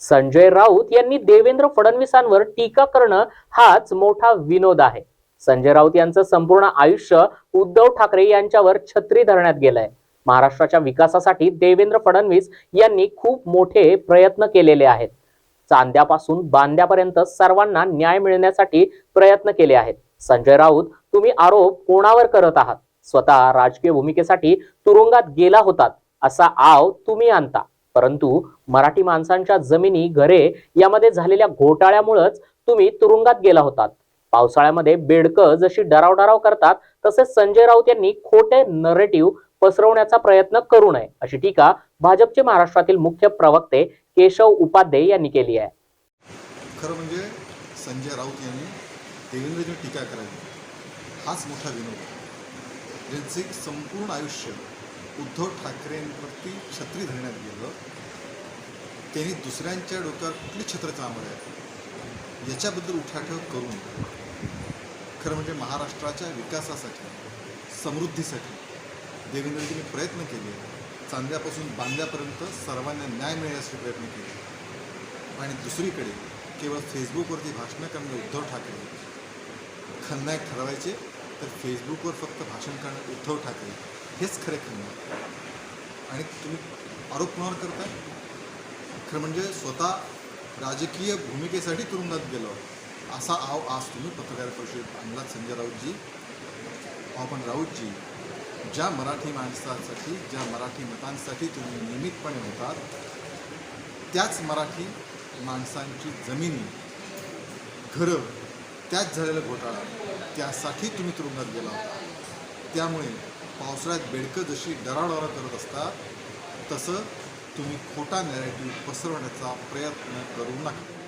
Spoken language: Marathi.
संजय राऊत यांनी देवेंद्र फडणवीसांवर टीका करणं हाच मोठा विनोद आहे. संजय राऊत यांचं संपूर्ण आयुष्य उद्धव ठाकरे यांच्यावर छत्री धरण्यात गेलंय. महाराष्ट्राच्या विकासासाठी देवेंद्र फडणवीस यांनी खूप मोठे प्रयत्न केलेले आहेत. चांद्यापासून बांद्यापर्यंत सर्वांना न्याय मिळण्यासाठी प्रयत्न केले आहेत. संजय राऊत तुम्ही आरोप कोणावर करत आहात? स्वतः राजकीय भूमिकेसाठी तुरुंगात गेला होतात. असा आव तुम्ही आणता. परंतु मराठी माणसांच्या जमिनी घरे यामध्ये झालेल्या घोटाळ्यामुळेच तुम्ही तुरुंगात गेला होतात. पावसाळ्यामध्ये बेडकं जशी डराव डराव करतात तसे संजय राऊत यांनी खोटे नरेटिव्ह पसरवण्याचा प्रयत्न करू नये अशी टीका भाजपचे महाराष्ट्रातील मुख्य प्रवक्ते केशव उपाध्ये यांनी केली आहे. खरं म्हणजे संजय राऊत यांनी देवेंद्रजी टीका करावी हाच मोठा विनोद ज्यांचे संपूर्ण आयुष्य उद्धव ठाकरेंवरती छत्री धरण्यात गेलं. त्यांनी दुसऱ्यांच्या डोक्यावर कुठली छत्र चांबलं आहे याच्याबद्दल उठाठेव करून खरं म्हणजे महाराष्ट्राच्या विकासासाठी समृद्धीसाठी देवेंद्रजींनी प्रयत्न केले. चांद्यापासून बांद्यापर्यंत सर्वांना न्याय मिळण्यासाठी प्रयत्न केले. आणि दुसरीकडे केवळ फेसबुकवरती भाषणं करणारे उद्धव ठाकरे खलनायक ठरवायचे तर फेसबुकवर फक्त भाषण करणं उद्धव ठाकरे हेच खरे खरं आणि तुम्ही आरोप कुणावर करताय? खरं म्हणजे स्वतः राजकीय भूमिकेसाठी तुरुंगात गेलो. असा आव आज तुम्ही पत्रकार परिषदेत आणलात संजय राऊतजी अहो राऊतजी ज्या मराठी माणसासाठी ज्या मराठी मतांसाठी तुम्ही नियमितपणे होतात त्याच मराठी माणसांची जमिनी घरं त्याच झालेला घोटाळा त्यासाठी तुम्ही तुरुंगात गेला होता. त्यामुळे पावसाळ्यात बेडकं जशी डराडरा करत असतात तसं तुम्ही खोटा नॅरेटिव्ह पसरवण्याचा प्रयत्न करू नका.